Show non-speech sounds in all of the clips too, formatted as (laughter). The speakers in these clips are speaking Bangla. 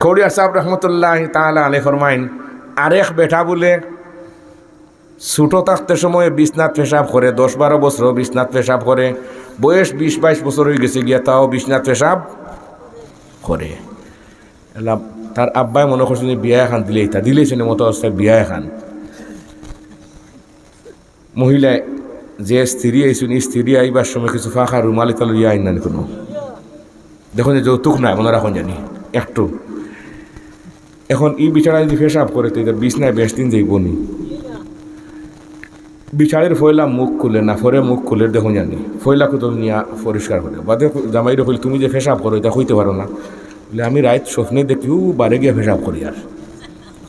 খৌরিয়া সাহেব রহমতুল্লাহ তাহলে আলে ফরমাইন আরেক বেটা বলে, ছোটো থাকতে সময়ে বিছনাথ পেশাব করে, দশ বারো বছর বিছনাথ পেশাব করে, বয়স বিশ বাইশ বছর হয়ে গেছে গিয়া তাও বিছনাথ পেশাব করে। তার আব্বাই মনে করছেন যে বিয়া এখান দিলেই তা দিলেছেন মতো অবস্থায় বিয়া এখান। মহিলায় যে স্ত্রী আইসুন স্ত্রী আইবার সময় কিছু ফাঁকা রুমালি তালু ইয়া আইন কোনো। দেখুন যে যৌতুক নাই, মনে রাখুন জানি, একটু। এখন ই বিচারা যদি ফেসাব করে, তো বিছনায় বেশ দিন যাইব নি বিচারের ফয়লা মুখ খুলে না, ফরে মুখ খুলে দেখুন জানি। ফয়লা কুতো নিয়া পরিষ্কার করে। বা দেখো জামাইরে কইলে, তুমি যে ফেসাব করো, এটা হইতে পারো না। বলে, আমি রাত স্বপ্নে দেখি ও বারে গিয়া ফেসাব করি আর।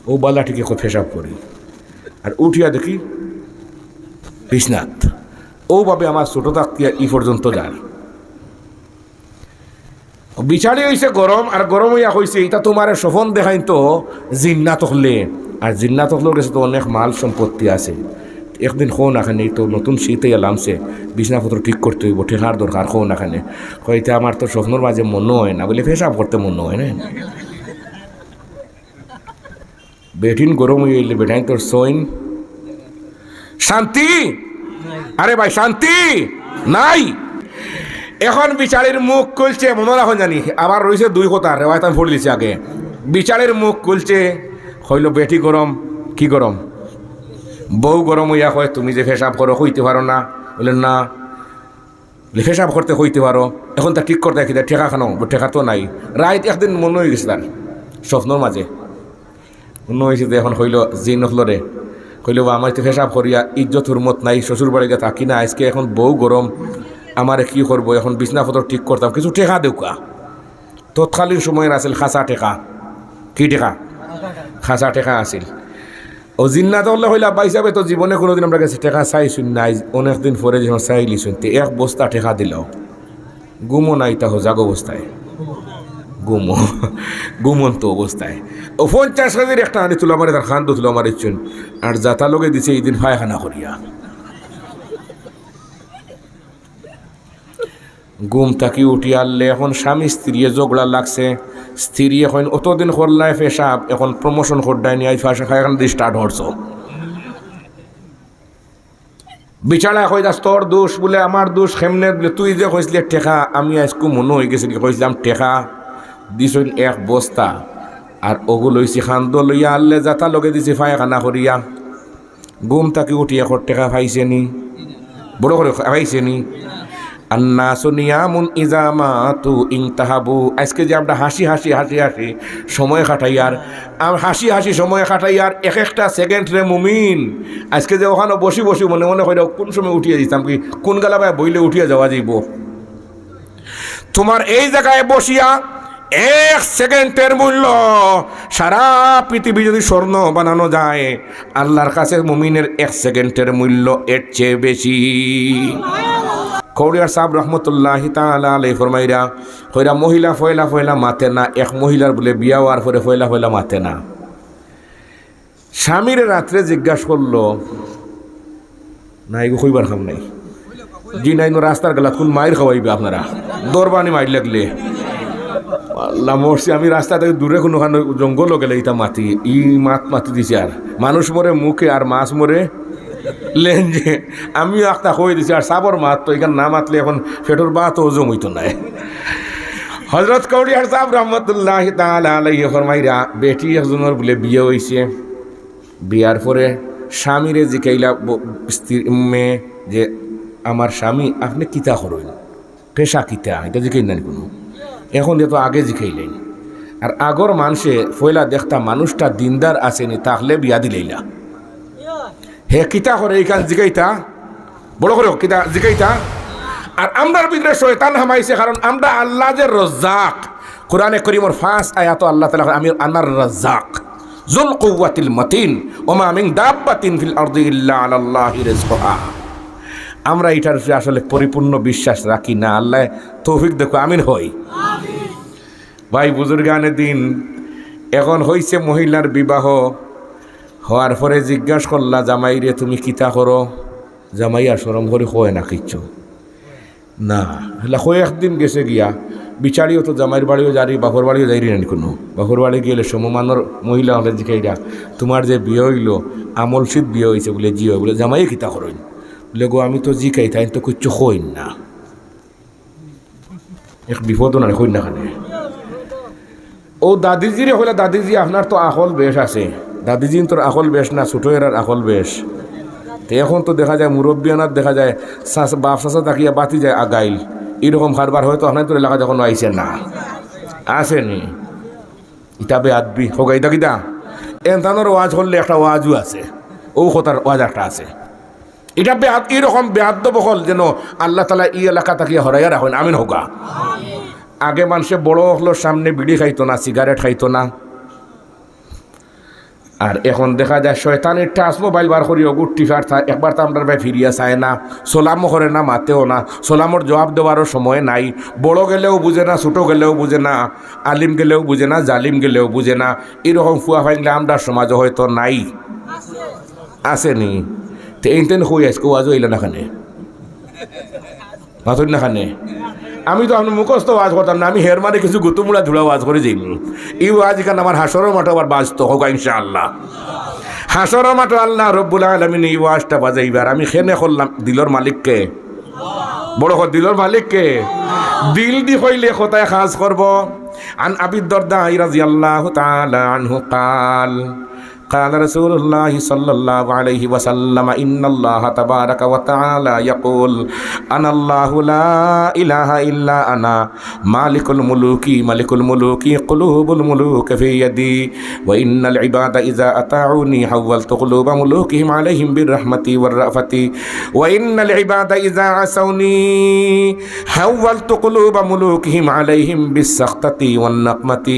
ও বালা ঠিক ফেসাব করি। আর উঠিয়া দেখি বিশ্বনাথ ওভাবে আমার ছোট থাকতিয়া ই পর্যন্ত যার। বিচারে হইছে গরম আর গরম হইয়া হইছে এটা তোমার সফন দেখাই তো, জিন্না তখলে আর জিন্না তখলের কাছে তো অনেক মাল সম্পত্তি আছে। একদিন খো নাখানে, তো নতুন শীতে এলামছে বিছনাপত্র ঠিক করতে হইব ঠেকার দরকার খো নাখানে। হয়তো আমার তো স্বপ্নর মাঝে মনে হয় না, বলে ফেসাব করতে মনে হয় না? বেঠিন গরম হয়ে এলে বেটাই তোর সইন শান্তি! আরে ভাই, শান্তি! নাই! এখন বিচারের মুখ খুলছে, মনে রাখুন জানি, আবার রয়েছে দুই কথা, রেওয়ায়ত আমি দিচ্ছি আগে। বিচারের মুখ খুলছে, হইল বেটি গরম, কি গরম? বউ গরম হইয়া কয়, তুমি যে ফেসাব করো, হইতে পারো না। বললেন না। ফেসাব করতে হইতে পারো। এখন তা ঠিক করতে কি ঠেকা খানো, ঠেকা তো নাই। রাইত একদিন মনে হয়ে গেছে তার, স্বপ্নর মাঝে। মনে হয়েছে যে এখন হইল জি নখলরে কইল আমার তো ফেসাব করিয়া ইজ্জত, হুরমত নাই শ্বশুর বাড়িতে থাকি না, আজকে এখন বউ গরম আমারে কি করব? এখন বিছনাপত্র ঠিক করতাম, কিছু টেকা দেউকা তৎকালীন সময়ের আছিল খাঁচা টেকা। কি টেকা? খাঁচা টেকা আছিল। ও জিন্নাত হলে হইলা বাইসাবে তো জীবনে কোনোদিন আমরা কাছে টেকা চাইছুন নাই। অনেকদিন পরে যখন চাইলিছুন, তে এক বস্তা টেকা দিল। গুমো নাই তাহ জাগ অবস্থায়। গুমো, গুমন্ত অবস্থায়। ও পঞ্চাশ হাজার একটা আনি তুলো আমার তার খান তুলো আমার ইচ্ছুন আর যাতা লোকে দিছে, এই দিন ফায়খানা করিয়া। গুম থাকি উঠি আনলে এখন স্বামী স্ত্রী জগড়া লাগছে। স্ত্রী এখন অতদিন করলাই ফেসাব এখন প্রমোশন করডাই নিয়ে ফাঁসা খাই এখন স্টার্ট হরছ। বিচারা কই দাস তোর দোষ বলে আমার দোষ খেমনে বলে তুই যে কইসলি টেকা আমি আজকু মনে হয়ে গেছিল কইছিলাম টেকা দিছ এক বস্তা, আর ওগুলো লইছি খান্দ লইয়া আনলে যাতা লগে দিছি ফায়খানা করিয়া। গুম তাকি উঠি এখন টেকা পাইছে নি। বড় করে পাইছে নি। আন্নাসু নিয়ামুন ইজামাতু ইনতাহাবু। আজকে যে আমরা হাসি হাসি হাসি হাসি সময় কাটাই, আর হাসি হাসি সময় কাটাই, আর এক একটা সেকেন্ড রে মুমিন। আজকে যে ওখানে বসি বসি মনে মনে হয় কোন সময় উঠিয়ে দিতাম কি? কোন গালাবায় বইলে উঠিয়ে যাওয়া যাইব? তোমার এই জায়গায় বসিয়া এক সেকেন্ডের মূল্য সারা পৃথিবী যদি স্বর্ণ বানানো যায়, আল্লাহর কাছে মুমিনের এক সেকেন্ডের মূল্য এর চেয়ে বেশি। কৌরিয়ার সাহেব রহমতুল্লাহ তালা ফরমাইরা হইরা মহিলা ফয়লা ফয়লা মাতে না, এক মহিলার বলে বিয়া হওয়ার পরে ফয়লা ফয়লা মাতে না। স্বামীর রাত্রে জিজ্ঞাসা করল না এগো কইবার খাম নাই। জি নাই রাস্তার গেলা কোন মায়ের খাওয়াইবে আপনারা? দরবানি মাইর লাগলে। আমি রাস্তা থেকে দূরে কোনো জঙ্গলও গেলে ইটা মাতি, ই মাত মাতি দিছে আর। মানুষ মরে মুখে আর মাছ মরে লেঞ্জে আমিও একটা হয়ে দিছি, আর সাবর মাত, তো এখানে না মাতলে এখন ফেটোর বাত ওজম হইতো নাই হজরত কৌরিয়ার সাহেব রহমতুল্লাহ তালাই ফরমাইরা, বেটি একজনের বলে বিয়ে হয়েছে বিয়ার পরে স্বামীরে জিকাইলা মেয়ে, যে আমার স্বামী, আপনি কিতা করইন পেশা কিতা? এটা জিকাই না কোনো। এখন যেত আগে জিকাইলেন আর আগর মানুষে ফয়লা দেখতা মানুষটা দিনদার আসেনি তাহলে বিয়া দিলেইলা। হে কিতা করে এইখান জিগাইতা? বড় করে কিতা জিগাইতা? আর আমরার ভিতরে শয়তান হামাইছে কারণ আমরা আল্লাহ যে রজ্জাক। কোরআনে করিমর ফাঁস আয়াত আল্লাহ তালা আমি আনার রাজ্জাক। জুল কুয়াতিল মতিন ওমা মিন দাব্বাতিন ফিল আরদি ইল্লা রিজকুহা। আমরা এটার আসলে পরিপূর্ণ বিশ্বাস রাখি না আল্লাহ তৌফিক দেখো আমিন হই। ভাই বুজুর্গানে দিন এখন হইছে মহিলার বিবাহ। হওয়ার পরে জিজ্ঞাসা করলা, জামাই রে, তুমি কিতা করো? জামাই আর সরম করে কয় না, কিচ্ছু। না। হলে কয়েকদিন গেছে গিয়া, বিচারিও তো জামাইয়ের বাড়িও যারি, বাপর বাড়িও যাই না কোনো। বাপর বাড়ি গেলে সমমানের মহিলা হলে জিখাইরা তোমার যে বিয়ে হইল আমলশীত বিয়ে হয়েছে বলে হয় বলে, জামাইয়ে কিতা করইন বলে, গো, আমি তো জিখাই তাই তো কিচ্ছু হইন না। এক বিপদ না হইন না খানে। ও দাদিজিরে হইলে দাদিজি আপনার তো আহল বেশ আছে। দাদিজি তোর আকল বেশ না ছোটো এরার আহল বেশ। তো এখন তো দেখা যায় মুরব্বিয়ানার দেখা যায় শাস- বাপ শাসা তাকিয়া বাতি যায় আগাইল। এরকম কারবার হয়তো আপনার তোর এলাকা যখন আইসে না। আসেনি। ইতাবে আদবি। হোক ইতা কিতা? এনতানোর ওয়াজ করলে একটা ওয়াজও আছে। ও কথার ওয়াজ একটা আছে। এটা বেহাত এরকম বেহাদ্য বহল যেন আল্লাহ তালা ই এলাকা তাকিয়া হরাইয়া রাখেন। আমিন হোকা আগে মানুষে বড় হলোর সামনে বিড়ি খাইতো না সিগারেট খাইতো না। আর এখন দেখা যায় শয়তানের টাচ মোবাইল বার করি গুটি ফার থা একবার তো আমরা ভাই ফিরিয়া চায় না, সোলামও করে না, মাতেও না, সোলামর জবাব দেওয়ারও সময় নাই। বড় গেলেও বুঝে না, ছোটো গেলেও বুঝে না, আলিম গেলেও বুঝে না, জালিম গেলেও বুঝে না, এরকম ফুয়া ফাইলে আমরা সমাজও হয়তো নাই। আসেনি। তো এই তেন হই আজকে ওয়াজও না খানে? মাথুর না খানে? আমি তো আপনার মুখস্থ ওয়াজ করতাম না, আমি হের মানে কিছু গুতুমুড়া ধুলা ওয়াজ করে যাই এই ওয়াজ কেন আমার হাসরের মাঠে আবার বাঁচত হোক ইনশাআল্লাহ। হাসরের মাঠে আল্লাহ রব্বুল আলমিন এই ওয়াজটা বাজাইবার। আমি খেনে করলাম, দিলর মালিককে বড় হ, দিলর মালিককে দিল দি হইলে কোথায় কাজ করব? আন আবিদ দর্দা ইরাজি আল্লাহ তাল আনহু কাল। قال رسول الله صلى الله عليه وسلم إن الله تبارك وتعالى يقول أنا الله لا إله إلا أنا مالك الملوك ملك الملوك قلوب الملوك في يدي وإن العباد إذا أطاعوني حولت قلوب ملوكهم عليهم بالرحمة والرأفة وإن العباد إذا عصوني حولت قلوب ملوكهم عليهم بالسخطة والنقمة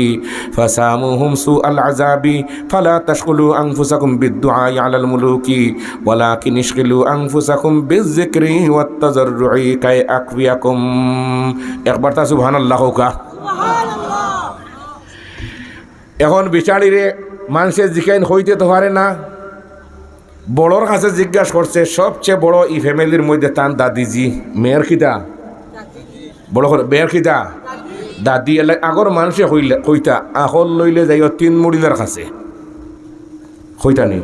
فساموهم سوء العذاب فلا تشغلوا তুশগিলু আংফুসাকুম বিদ্দুআই আলাল মুলুকি ওয়ালাকিন ইশগিলু আংফুসাকুম বিযিকরি ওয়াত তাজাররুই কাই আকফিয়াকুম একবার তা সুবহানাল্লাহ কা এখন বিচারিরে মানুষের জিকাইন হইতে তো পারে না। বড়োর কাছে জিজ্ঞাসা করছে, সবচেয়ে বড় ই ফ্যামিলির মধ্যে তান দাদিজি, মেয়ের খিতা বড় করে, মেয়ের খিতা দাদি এলাকা আগর মানুষে হইলে, কইতা, আহল লইলে যাইও তিন মুড়িদার কাছে। কইতা নি?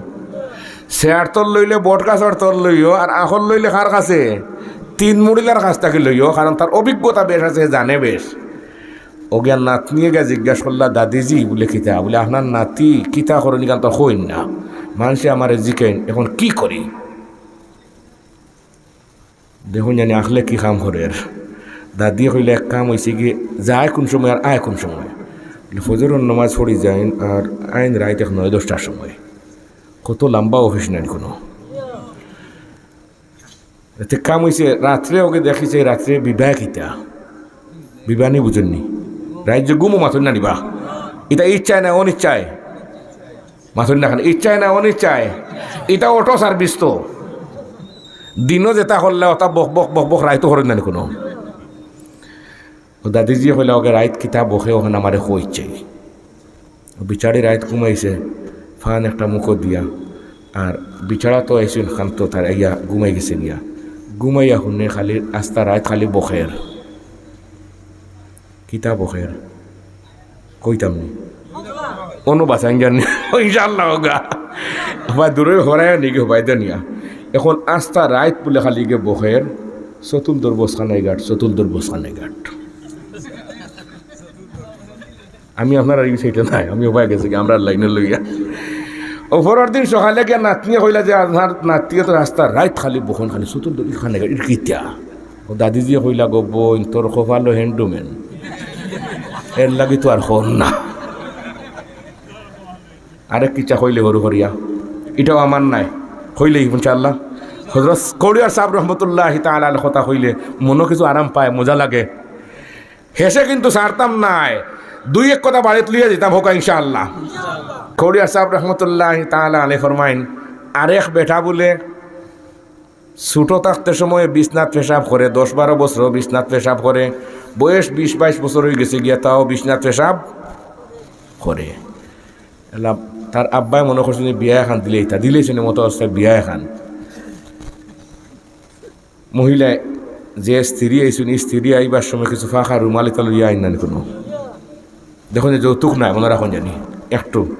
শেয়ার তল লইলে বট গাছর তল লইও আর আখল লইলে কার কাছে তিন মুড়িলার কাছ থেকে লইও কারণ তার অভিজ্ঞতা বেশ আছে, জানে বেশ। অজ্ঞান নাতনিয়ে গা জিজ্ঞাসা করলা দাদিজি, বলে কিতা, বলে আপনার নাতি কিতা করনি কারণ তো হইন না মানুষে আমার জিকেন এখন কি করি দেখুন জানি আখলে কি কাম করে দাদি কইলে, এক কাম হয়েছে কি, যায় কোন সময় আর আয় কোন সময়? ফজরের নামাজ পড়ি যায় আর আইন রাইত এখন নয় দশটার সময়। কত লম্বা অফিস নেন কোনো। এতে কাম হয়েছে রাত্রে ওকে দেখিছে, রাত্রে বিবাহ কিতা। বিবাহ নি বুঝেননি। রাজ্য গুমো মাথুর না নিবা। এটা ইচ্ছায় না অনিচ্ছায়? মাথুর না খান ইচ্ছায় না অনিচ্ছায়? এটা অটো সার্ভিস তো। দিনও যেটা করলে ওটা বক বক বক বক রাইতো করেন না কোনো। দাদিজি হইলে ওকে রাইত কিতা বসে ওখানে আমারে কইছে। বিচারি রাইত ঘুমাইছে ফান একটা মুখো দিয়া। আর বিচারা তো আইসিল খান্ত তার ইয়া ঘুমাই গেছে গিয়া ঘুমাইয়া শুনে খালি আস্তা রাত খালি বখের কিতা বখের কইতাম নি? অনু বাঁচান জানি (laughs) ইনশাল্লাহ হোগা। আবার দূরে হরাই নাকি হবাই নিয়া। এখন আস্তা রাত বলে খালি গে বখের চতুর্দর বসখানাই ঘাট চতুর্দর বসখানাই ঘাট আমি আপনার আর সাইডে নাই। আমি উপায় গেছি আমরা লাইনে লইয়া ওপরের দিন সকালে গিয়ে নাতনিয়ে কইলা যে আপনার নাতিয়ে তো রাস্তা রাইত খালি বখন খালি দড়ি খানে এর কিতিয়া? ও দাদিজিয়ে কইলা গো বোন তোর খোফালো হ্যান্ডুমেন এর লাগি তো আর হন না। আরেক কিচ্ছা কইলে হরু হরিয়া এটাও আমার নাই। হইলে ইনশাল্লাহ হজরত কৌড়িয়ার সাহেব রহমতুল্লাহ তাল কথা হইলে মনও কিছু আরাম পায়, মজা লাগে। হেসে কিন্তু সারতাম নাই। দুই এক কথা বাড়িতে লিয়ে যেতাম হোক ইনশাআল্লাহ। খৌরিয়া সাহেব রহমতুল্লাহ তাহলে আলে ফরমাইন, আরেক বেটা বলে, ছোটো থাকতে সময়ে বিছনাথ পেশাব করে, দশ বারো বছর বিছনাথ পেশাব করে, বয়স বিশ বাইশ বছর হয়ে গেছে গিয়া তাও বিছনাথ পেশাব করে। এলাম, তার আব্বাই মনে করছেন বিয়া এখান দিলেই তা, দিলেই মতো অবস্থায় বিয়া এখান। মহিলায় যে স্ত্রী আইসুন স্ত্রী আইবার সময় কিছু ফাঁকা রুমালি তাল ইয়া আইন না কোনো। দেখুন যে যৌতুক নাই মনে রাখুন জানি। একটু।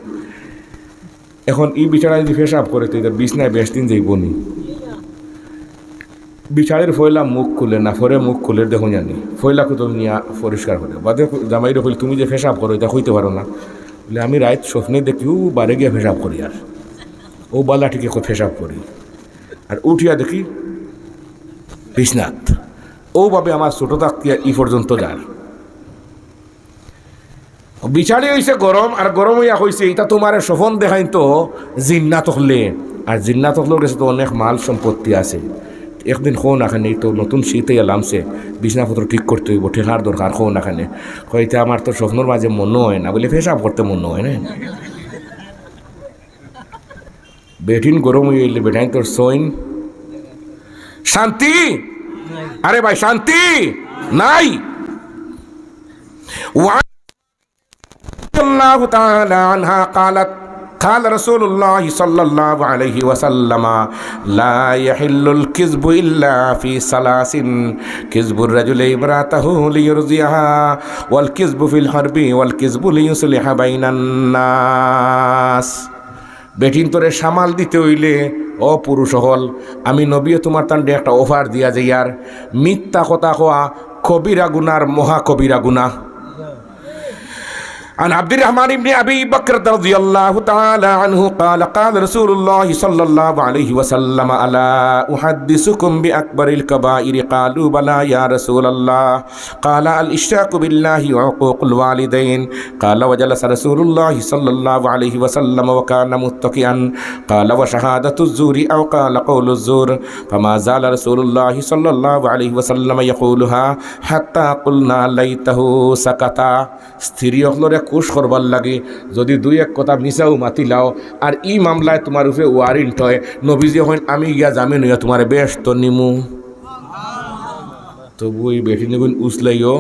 এখন ই বিচারা যদি ফেসাব করে তো এটা বিছনায় বেশ দিন যাইব নি। বিচারের ফয়লা মুখ খুলে না, ফরে মুখ খুলে দেখুন জানি। ফয়লা কুতো নিয়ে পরিষ্কার করে। বাদে জামাই হইল তুমি যে ফেসাব করো, এটা হইতে পারো না। বলে, আমি রাত স্বপ্নে দেখি ও বারে গিয়ে ফেসাব করি আর। ও বালাটিকে ফেসাব করি। আর উঠিয়া দেখি বিশ্বনাথ ওভাবে আমার ছোট থাকতিয়া ই পর্যন্ত যার। বিচারি হয়েছে গরম আর গরম হইয়া হয়েছে এটা তোমার শোভন দেখাই তো জিন্না তখলে আর জিন্না তখলোর কাছে তো অনেক মাল সম্পত্তি আছে। একদিন খো নাখানে তো নতুন শীতে এলামছে বিছনাপত্র ঠিক করতে হইব ঠেকার দরকার খো নাখানে হয়তো আমার তো স্বপ্নর মাঝে মন হয় না বলে ফেসাব করতে মন হয় না। বেটিন গরম হয়ে এলে বেটাইন তোর সইন শান্তি! আরে ভাই, শান্তি! নাই! الله تعالى عنها قالت قال رسول الله صلى الله عليه وسلم لا يحل الكذب إلا في ثلاث كذب الرجل امرأته ليرضيها والكذب في الحرب والكذب ليصلح بين الناس বেটিন তোরে সামাল দিতে হইলে ও পুরুষ হল আমি নবীও তোমার তান্ডে একটা অফার দিয়া যে ইয়ার মিথ্যা কথা কোয়া কবিরা গুনার মহা কবিরা গুনা عن عبد الرحمن بن ابي بكر رضي الله تعالى عنه قال قال رسول الله صلى الله عليه وسلم الا احدثكم باكبر الكبائر قالوا بلى يا رسول الله قال الاشراك بالله وعقوق الوالدين قال وجلس رسول الله صلى الله عليه وسلم وكان متكئا قال وشهاده الزور او قال قول الزور فما زال رسول الله صلى الله عليه وسلم يقولها حتى قلنا ليته سكتا স্ত্রী হলরে কুশ করবার লাগে। যদি দুই এক কথা মিশাও মাতি লাও, আর ই মামলায় তোমার উপরে ওয়ারেন্ট হয়, নবীজি হইন, আমি ইয়া জামিন হইয়া তোমার বেশ তো নিমু। তবু এই বেশি নিগুন উসলাইও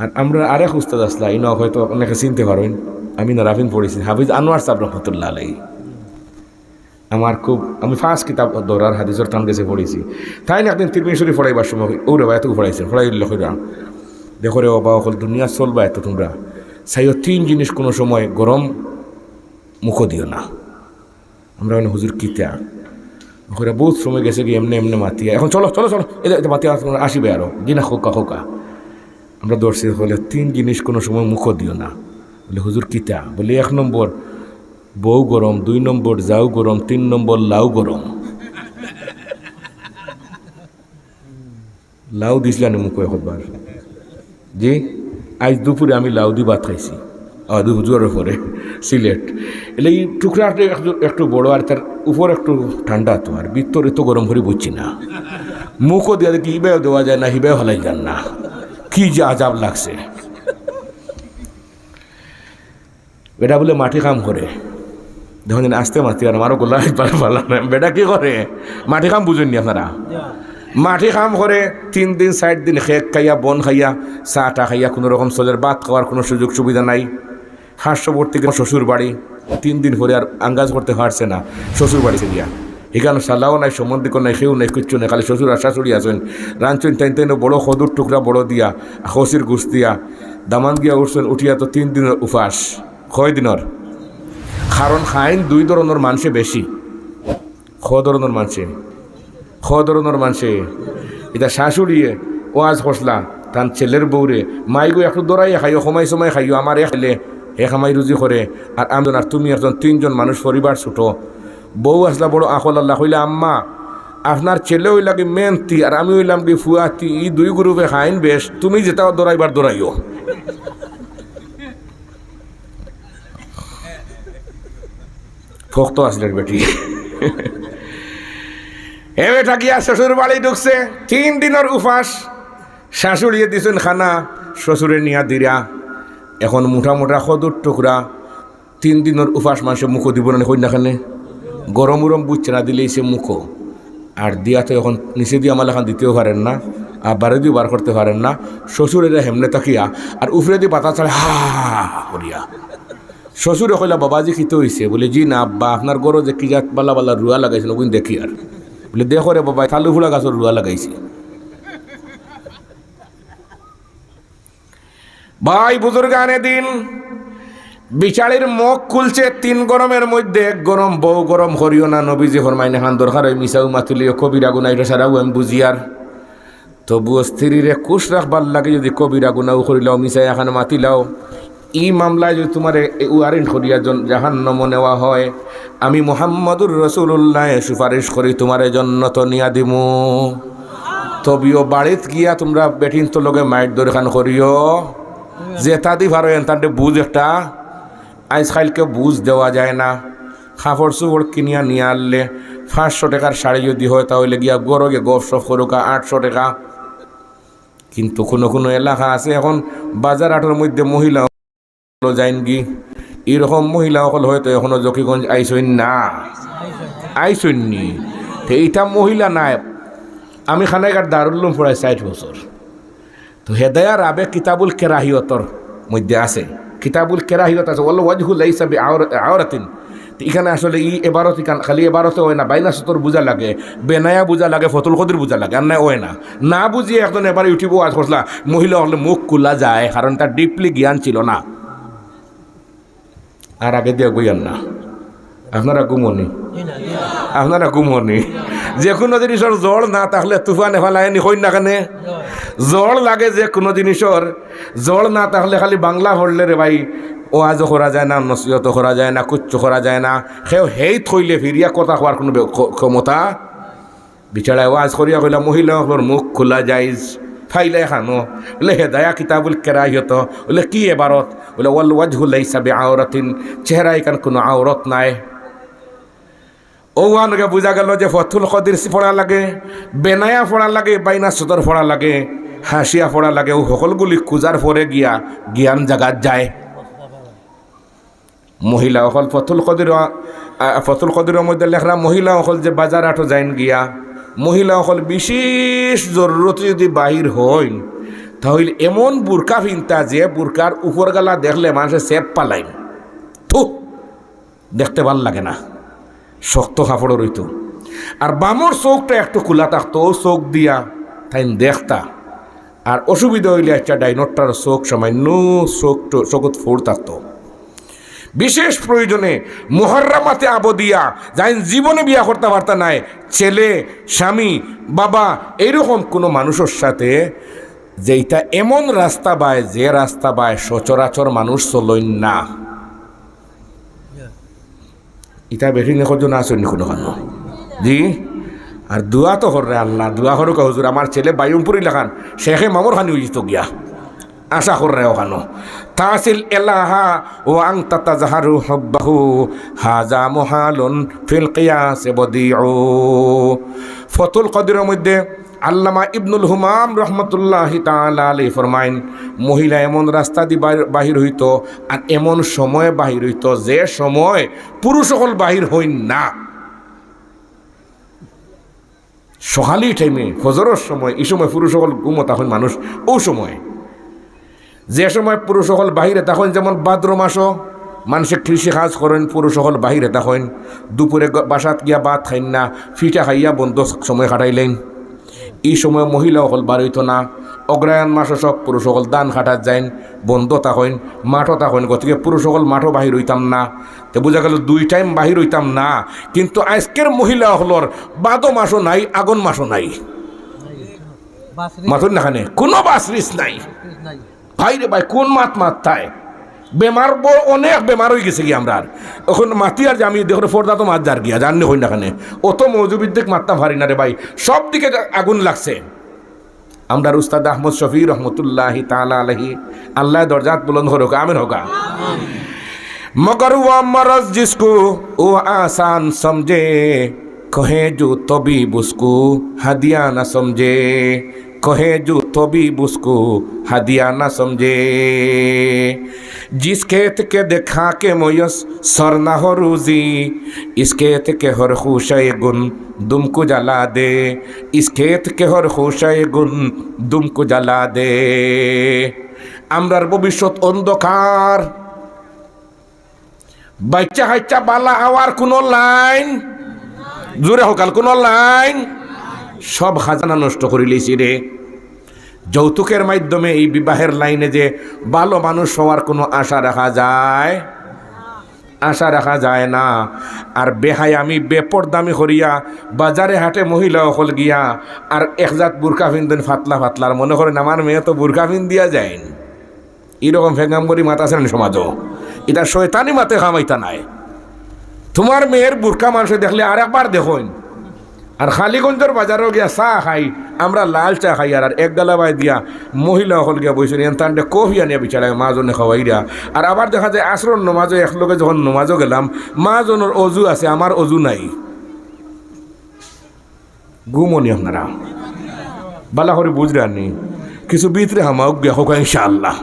আর আমরা আরেক উস্তাদ আসলা, ইন হয়তো অনেকে চিনতে পারবেন। আমি না রাফিন পড়েছি, হাফিজ আনোয়ার সাহেব রহমতুল্লাহ আলাই আমার খুব, আমি ফার্স্ট কিতাব দৌড়ার হাদিসর টান গেছে পড়েছি। তাই না একদিন তিরমিশরি পড়াইবার সময় ও রে ভাই এত পড়াইছেন পড়াই লক্ষরা দেখো রে বাবা, অকল দুনিয়া চলবা এত তোমরা। সাইও তিন জিনিস কোনো সময় গরম মুখ দিও না। আমরা মানে হুজুর কিতা ওখানে বহুত সময় গেছে কি এমনি এমনি মাতিয়া। এখন চলো চলো চলো এটা মাতিয়া আসিবে আরও। জি না খোকা খোকা আমরা দর্শি হলে তিন জিনিস কোনো সময় মুখ দিও না। বলে, হুজুর কিতা বলে, এক নম্বর, বউ গরম, দুই নম্বর, যাও গরম, তিন নম্বর, লাউ গরম। লাউ দিছিলানি মুখ একবার। জি, আজ দুপুরে আমি লাউদি ভাত খাইছি। দু হুজুরের পরে সিলেট। এলে এই টুকরাটা একটু বড় আর তার উপর একটু ঠান্ডা তো, আর ভিতরে তো গরম করে বুঝছি না। মুখও দেওয়া দেখি, ইবেও দেওয়া যায় না, হিবেও হলাই যান না। কি যে আজাব লাগছে। বেটা বলে মাটি কাম করে। দেখুন, আসতে মাতি আর আমারও গোলা পালা বেটা কি করে? মাটি কাম বুঝেননি আপনারা? মাটি কাম করে, তিন দিন, চার দিন খেক খাইয়া, বন খাইয়া চাহটা খাইয়া, কোনো রকম চলের ভাত খাওয়ার কোনো সুযোগ সুবিধা নাই। হাস্যবর্তী শ্বশুর বাড়ি, তিন দিন পরে আর আঙ্গাজ করতে পারছে না, শ্বশুর বাড়িতে গিয়া। এখানে সালাও নাই সম্বন্ধিক নাই সেও নাই, কিচ্ছু নাই, খালি শ্বশুর আর শাশুড়ি আছেন। রাঁধছেন তাই তাই বড় সদুর টুকরা বড় দিয়া, খসির গুছ দিয়া, দামান গিয়া উঠছেন, উঠিয়া তো তিন দিনের উপাস, কয় দিনের? কারণ খাইন দুই ধরনের মানুষে বেশি খ ধরনের মানুষে খ মানুষে এটা শাশুড়িয়ে ওয়াজ ফসলা তার ছেলের বউরে মাইগো একটু দৌড়াই খাইও, সময় সময় খাইও, আমার এ খেলে এ খামাই রুজি করে, আর আমজন, আর তুমি একজন তিনজন মানুষ, পরিবার ছোটো। বউ আসলা, বড় আখল আল্লাহ হইলে আম্মা, আপনার ছেলে হইলা কি মেনতি, আর আমি হইলাম কি ফুয়াতি, ই দুই গ্রুপে খাইন বেশ, তুমি যেটাও দৌড়াইবার দৌড়াইও। ফক্ত আসলেন বেটি। এ বেটা গিয়া শ্বশুর বাড়ি ঢুকছে। তিন দিনের উপাস। শাশুড়িয়ে দিছেন খানা শ্বশুরে নিয়া দিরা। এখন মোটা মোটা সদুর টুকরা। তিন দিনের উপাস মানুষের মুখো দিব না কন্যাখানে গরম উরম বুঝছে না, দিলেই সে মুখো। আর দিয়া তো এখন নিচে দিয়ে আমার এখন দিতেও পারেন না, আর বারে দিয়ে বার করতে পারেন না। শ্বশুরেরা হেমনে তাকিয়া, আর উফরে দিয়ে বাতা ছাড়ে হা করিয়া। শ্বশুরে কইলা, বাবাজি খিতে হয়েছে বলে, জি না, আব্বা, আপনার গরো যে কি জাত বালা বালা রুয়া লাগাইছিল ওগুন দেখি আর। বলে দেখো রে বাবা থালু ফুলা গাছের রুয়া লাগাইছে। ভাই বুজুর্গ আনে দিন বিচারের মুখ খুলছে তিন গরমের মধ্যে, এক গরম, বউ গরম, হরিও না, নবীজি ফরমাইনে হান দরকার ওই মিসাউ কবিরা গুনাইটা সারাও আমি বুঝিয়ার। তবু স্ত্রীরে কুশ রাখবার লাগে, যদি কবিরা গুনাও করিলাও মিসাই এখন মাতিলাও। ই মামলায় যদি তোমার ওয়ারেন্ট করিয়া জাহান্ন নেওয়া হয়, আমি মোহাম্মদুর রসুল্লাহ সুপারিশ করি তোমার জন্য তো নিয়া দিমু। তবিও বাড়িত গিয়া তোমরা বেটিন তো লগে মাইট দরখান করিও। যে তাদি ভালো তাদের বুঝ একটা আইস খাইলকে বুঝ দেওয়া যায় না। কাপড় চুপড় কিনিয়া নিয়ে আনলে পাঁচশো টাকার শাড়ি যদি হয় তাহলে গিয়া গরগে গপ সপ করুকা আটশো টাকা। কিন্তু কোনো কোনো এলাকা আছে এখন বাজার আটের মধ্যে মহিলা যাইন গি এরকম মহিলা সকল হয়তো এখনও জকিগঞ্জ আইসইন না। আইসইননি তো এইটা মহিলা নাই। আমি খানাইঘাট দারুল্লুম পড়াই ষাট বছর তো হেদায়ার আবে কিতাবুল কেরাহিয়তর মধ্যে আছে। কিতাবুল কেরাহিয়ত আছে। ওল ওয়াজহুল হিসাবে আওরাতিন এখানে আসলে ই এবারত খালি এবারতে হয় না। বাইনা সতর বুঝা লাগে। বেনায়া বুঝা লাগে। ফতুল কদির বুঝা লাগে। আর নাই হয় না। না বুঝিয়ে একজন এবার ইউটিউবে ওয়াজ করছিলা মহিলা হলে মুখ খোলা যায়। কারণ তার ডিপলি জ্ঞান ছিল না। আর আগে দিয়ে গইয়ান না। আপনারা গুমনি আপনারা গুমনি যে কোনো জিনিসের জল না তাহলে তুফান এফালায়নি হই না কেনে? জল লাগে যে কোনো জিনিসের। জল না তাহলে খালি বাংলা পড়লে রে ভাই ওয়াজও করা যায় না, নসিহত করা যায় না কুচ্চ করা যায় না। সেও সেই থইলে ফিরিয়া কথা কোৱাৰ কোনো ক্ষমতা? বিচারায় ওয়াজ করিয়া কইলা মহিলাসকলের মুখ খোলা যাইজ। ফাইলে খানো বলে হেদায়া কিতাবুল কেরাহিয়ত বলে কি এবারত বলে ওয়াল ওয়াজহুল হিসাবে আওরাতিন চেহারা এখান কোনো আওরত নাই। ওয়ানকে বোঝা গেল যে ফথুল কদির পড়া লাগে, বেনায়া পড়া লাগে, বাইনা সদর পড়া লাগে হাসিয়া পড়া লাগে ও সকলগুলি খোঁজার পরে গিয়া, জ্ঞান জাগাত যায়। মহিলা অকল ফতুল কদির ফতুল কদিরের মধ্যে লেখরা মহিলা অকল যে বাজার আটো যাইন গিয়া। মহিলা অকল বিশেষ জরুরত যদি বাহির হইন তাহলে এমন বুরকা ফিনতা যে বুরকার উপর গালা দেখলে মানুষের সেপ পালাইন। থু, দেখতে ভালো লাগে না। শক্ত কাপড় রইতো আর বামর চোখটা একটু খোলা থাকতো চোখ দিয়া তাই দেখতা। আর অসুবিধা হইলে একটা ডাইনটার চোখ সামান্য চোখ চোখত ফোর থাকতো বিশেষ প্রয়োজনে মোহর্রামাতে আবদিয়া যাই জীবনে বিয়া করতে পারতা নাই, ছেলে, স্বামী, বাবা এরকম কোনো মানুষের সাথে যেইটা এমন রাস্তা বায়, যে রাস্তা বায় সচরাচর মানুষ চলইন না। ইটা বেশি নেখোঁজো না আসেন কোনো খানো জি? আর দুয়া তো হরে আল্লাহ, দুয়া হরুক হুজুর, আমার ছেলে বায়ুমপুরি লেখান শেখে মামর খানি হইত গিয়া। আশা করে ওখানো। তাসিল এলাহা ও আং তাতা জাহারু হব্বাহু। হাজা মহালুন ফিল কিয়াসে বদিউ। ফতুল কদিরের মধ্যে আল্লামা ইবনুল হুমাম রহমতুল্লাহ আলী ফরমাইন মহিলা এমন রাস্তা দিয়ে বাহির- হইত আর এমন সময়ে বাহির হইত যে সময় পুরুষ সকল বাহির হইন না। সকালি টাইমে ফজরের সময়, এই সময় পুরুষ সকল ঘুমতা হন মানুষ, ও সময়। যে সময় পুরুষ সকল বাহিরে তখন যেমন ভাদ্র মাসও মানুষে কৃষি কাজ করেন পুরুষ সকল বাহিরে তখন। দুপুরে বাসাত গিয়া ভাত খাইন না ফিটা খাইয়া বন্ধ সময় কাটাইলেন। এই সময় মহিলা সকল বাড়িত না। অগ্রায়ণ মাসও সব পুরুষ সকল দান খাটাত যাইন বন্ধ তাকইন মাঠও তাকইন গতিকে পুরুষ সকল মাঠও বাহির হইতাম না। তো বোঝা গেল দুই টাইম বাহির হইতাম না। কিন্তু আজকের মহিলা সকলর বাদো মাসও নাই আগুন মাসও নাই। মাথুর নাখানে কোনো বাসরিস নাই। ভাই রে ভাই, কোন মাত মাত্রায় বেমার অনেক বেমার হয়ে গেছে কি আমরা এখন মাতি আর আমি দেখো ফোরদা তো মাত যার গিয়া জাননি হই না খানে অত মৌজুবিদ্দিক মাত্রা ভারি না রে ভাই। সব দিকে আগুন লাগছে। আমরা উস্তাদ আহমদ শফি রহমতুল্লাহি তালা আলহি আল্লাহ দরজাত বুলন্দ হরকা আমের হোকা মগর ও মরজ জিসকু, ও আসান সমঝে। কহে জু তবি বুসকু হাদিয়া না সমঝে। কহে জু तबीब उसको हदिया न समझे जिस खेत के देखा के मोयस सर न हो रूजी इस खेत के हर खुशे गुन दुम को जला दे इस खेत के हर खुशे गुन दुम को जला दे আমরার ভবিষ্যৎ অন্ধকার বাচ্চা হাচ্চা বালা হওয়ার কোনো লাইন জোরে হোক কোন লাইন সব খাজানা নষ্ট করে লিছি রে যৌতুকের মাধ্যমে এই বিবাহের লাইনে যে ভালো মানুষ হওয়ার কোনো আশা রাখা যায়? আশা রাখা যায় না। আর বেহাই আমি বেপরদামি করিয়া বাজারে হাটে মহিলা অকল গিয়া আর একজাত বুরকা ফিনদেন ফাতলা ফাতলার। মনে করেন আমার মেয়ে তো বুরকা ফিন দিয়া যায় এরকম ফেঙ্গাম্বরি মাত আছে না সমাজও? এটা শয়তানি মাতে খামাইতা নাই। তোমার মেয়ের বুরকা মানুষে দেখলে আর একবার দেখুন আর খালিগঞ্জের বাজারও গিয়া চা খাই, আমরা লাল চা খাই আর এক গালা বাই দিয়া মহিলা হল গিয়া বইছেন এনতানটে কফি আনিয়া বিচারায় মাজনে দিয়া। আর আবার দেখা যায় আশ্রম নমাজও একলগে যখন নমাজও গেলাম, মাজনের অজু আছে, আমার অজু নাই। গুমনি আপনারা। বালা করে বুঝরানি কিছু ভিতরে হামাওক গিয়া হোক ইনশাআল্লাহ।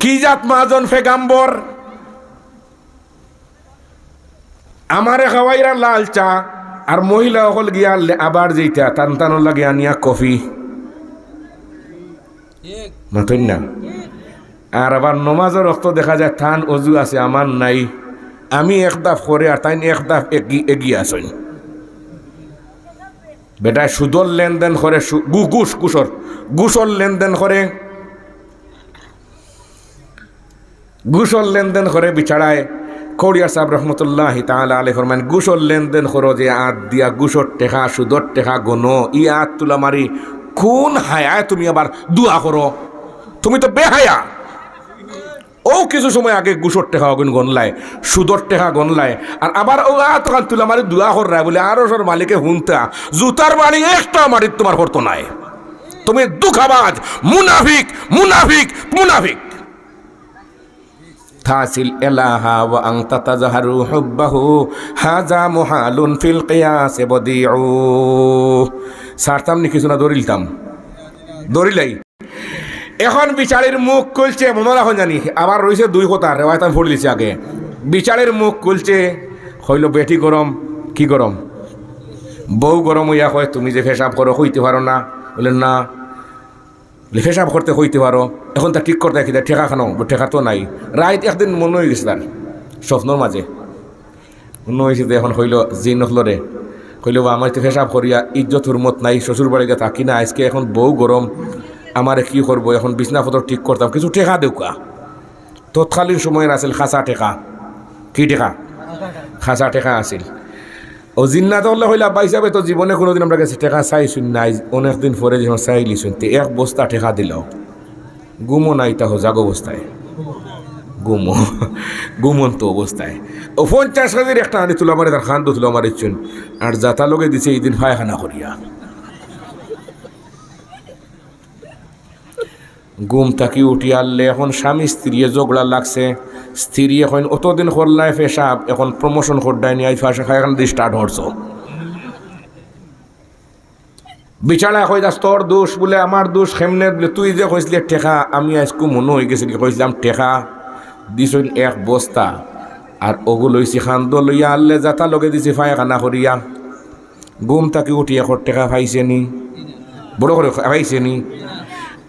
কি জাত মাজন ফেগাম্বর? আমারে খাওয়াইরা লাল চা আর মহিলা অকল গিয়া আবার যেইটা, টান টানোর লাগে আনিয়া কফি। মাতই না? আর আবার নমাজের রক্ত দেখা যায়, থান অজু আছে আমার নাই। আমি এক দাফ করে আর তাই এক দাফ এগি- এগিয়ে আসেন বেটা সুদর লেনদেন করে সু- গু ঘুষ ঘুষর ঘুষর লেনদেন করে ঘুষর লেনদেন করে বিছাড়ায় কৌড়িয়া সাহেব রহমতুল্লাহ তাহলে আলে ফরমান ঘুষর লেনদেন যে আত দিয়া ঘুষর টেকা, সুদর টেকা, গনো ই আত তুলা মারি কোন হায়ায় তুমি আবার দুয়া করো। তুমি তো বেহায়া। ও কিছু সময় আগে গুসর টেকা অগুন গনলায়, সুদর টেকা গনলায়, আর আবার ও আত কান তুলা মারি দুয়া কর রায় বলে আরও সর মালিকে হুনতা, জুতার বাড়ি একটা মারি তোমার করতো নাই। তুমি দুঃখাবাজ, মুনাফিক মুনাফিক মুনাফিক। থাসিল এলাহা ওয়া আংতা তাজাহারু হুব্বাহু। হাজা মুহালুন ফিল কিয়াসে বদিউ। সারতাম নি কিছু না, দরিলতাম। দরিলাই। এখন বিচারের মুখ খুলছে, মনে রাখুন জানি, আবার রয়েছে দুই কথা রেওয়ায়ত আমি দিচ্ছি আগে। বিচারের মুখ খুলছে, হইল বেটি গরম, কি গরম? বউ গরম হইয়া হয় তুমি যে ফেসাব করো হইতে পারো না। বললেন না। বলে, ফেসাব করতে হইতে পারো। এখন তা ঠিক করতে কি ঠেকা খানো ঠেকা তো নাই। রাইত একদিন মনে হয়ে গেছে তার স্বপ্নর মাঝে। মনে হয়েছে যে এখন হইল জি নখলরে হইল বা আমার তো ফেসাব করিয়া ইজ্জত হুরমত নাই শ্বশুর বাড়িতে থাকি না আজকে এখন বউ গরম আমারে কি করব? এখন বিছনাপত্র ঠিক করতাম কিছু টেকা দেউকা তৎকালীন সময়ের আছিল খাঁচা টেকা কি টেকা খাঁচা টেকা আছিল। ও জিন্নাত হইলে আব্বা হিসাবে তো জীবনে কোনোদিন আমরা কাছে টেকা চাইছুন নাই অনেকদিন পরে যখন চাইলিছুন তে এক বস্তা টেকা দিল। গুমো নাই তাহ, জাগ অবস্থায়। গুমো, গুমন্ত অবস্থায়। ও পঞ্চাশ হাজার একটা আনি তুলো আমার তার খান তুলো আমার ইচ্ছুন আর যাতা লোকে দিছে এই দিন ফায়খানা করিয়া। গুম তাকি উঠি আনলে, এখন স্বামী স্ত্রী ঝগড়া লাগছে। স্ত্রী এখন অতদিন করলাই পেশাব এখন প্রমোশন করডাই নিয়ে ফাঁসা খাই এখন স্টার্ট হরছো। বিচারা কই যাস তোর দোষ বলে আমার দোষ খেমনে বলে, তুই যে কইসলি টেকা আমি আজকু মনে হয়ে গেছিল কইছিলাম টেকা দিছুন এক বস্তা, আর ওগুলো লইছি খান্দ লইয়া আনলে যাতা লগে দিছি ফায়খানা করিয়া। গুম তাকে উঠি এখন টেকা পাইছে নি, বড় করে পাইছে নি।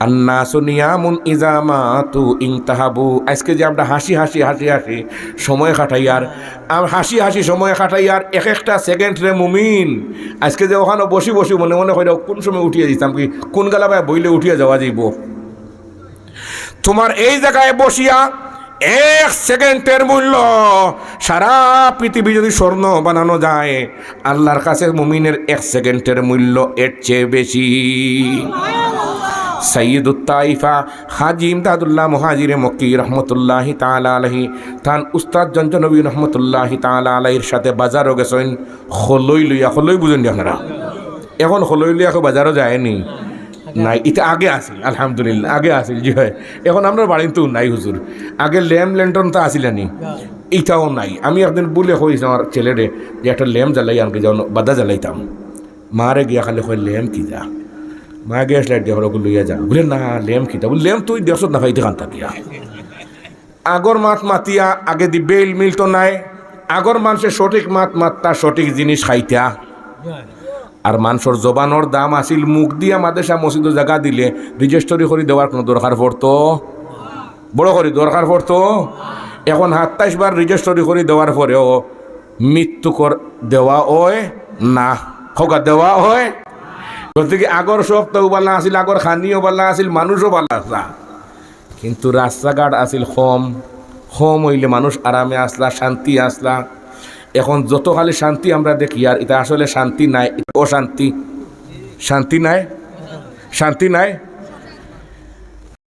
আন্নাসু নিয়ামুন ইজামাতু ইনতাহাবু। আজকে যে আমরা হাসি হাসি হাসি হাসি সময় কাটাই, আর হাসি হাসি সময় কাটাই, আর এক একটা সেকেন্ড রে মুমিন। আজকে যে ওখানে বসি বসি মনে মনে হয় কোন সময় উঠিয়ে দিতাম কি? কোন গালা ভাই বইলে উঠিয়ে যাওয়া যাইব? তোমার এই জায়গায় বসিয়া এক সেকেন্ডের মূল্য সারা পৃথিবী যদি স্বর্ণ বানানো যায়, আল্লাহর কাছে মুমিনের এক সেকেন্ডের মূল্য এর চেয়ে বেশি। সঈদুত তাইফা হাজি ইমদাদুল্লাহ মহাজিরে মক্কি রহমতুল্লাহ তালা আলহি তান উস্তাদ জঞ্জনবী রহমতুল্লাহ তালা আলহির সাথে বাজারও গেছেন হলই লইয়া হলই বুঝেন আপনারা এখন হলই লইয়া বাজারও যায়নি নাই এটা আগে আসিল আলহামদুলিল্লাহ আগে আসিল জি হয় এখন আমরা বাড়িতেও নাই হুজুর আগে ল্যাম্প ল্যান্টন তো আসিলানি ইটাও নাই আমি একদিন বলে কইছি আমার ছেলেরে যে একটা ল্যাম্প জ্বালাই আমাকে যেমন বাদা জ্বালাইতাম মারে গিয়া খালি কই ল্যাম্প কি যা মা গ্যাস লাইট দিয়ে হরগুলো লইয়া যা। বলে, না, লেম কিতা বলে ল্যাম্প তুই দেড়শো না খাইতে খান থাকিয়া আগর মাত মাতিয়া, আগে দি বেল মিল তো নাই। আগর মানুষের সঠিক মাত মাত্তা, সঠিক জিনিস খাইতা। আর মানুষের জবানোর দাম আছিল, মুখ দিয়া মাদেশা মসজিদ জায়গা দিলে রেজিস্ট্রি করে দেওয়ার কোনো দরকার পড়তো বড় করে দরকার পড়তো এখন সাতাইশ বার রেজিস্ট্রি করে দেওয়ার পরেও মৃত্যু কর দেওয়া হয় না হকা দেওয়া হয়। গতিকে আগর সপ্তাহ বালা আছিল আগর খানিও বালা আছিল মানুষও বালা আসলা কিন্তু রাস্তাঘাট আছিল কম কম হইলে মানুষ আরামে আসলা শান্তি আসলা এখন যত খালি শান্তি আমরা দেখি আর এটা আসলে শান্তি নাই, অশান্তি। শান্তি নাই? শান্তি নাই?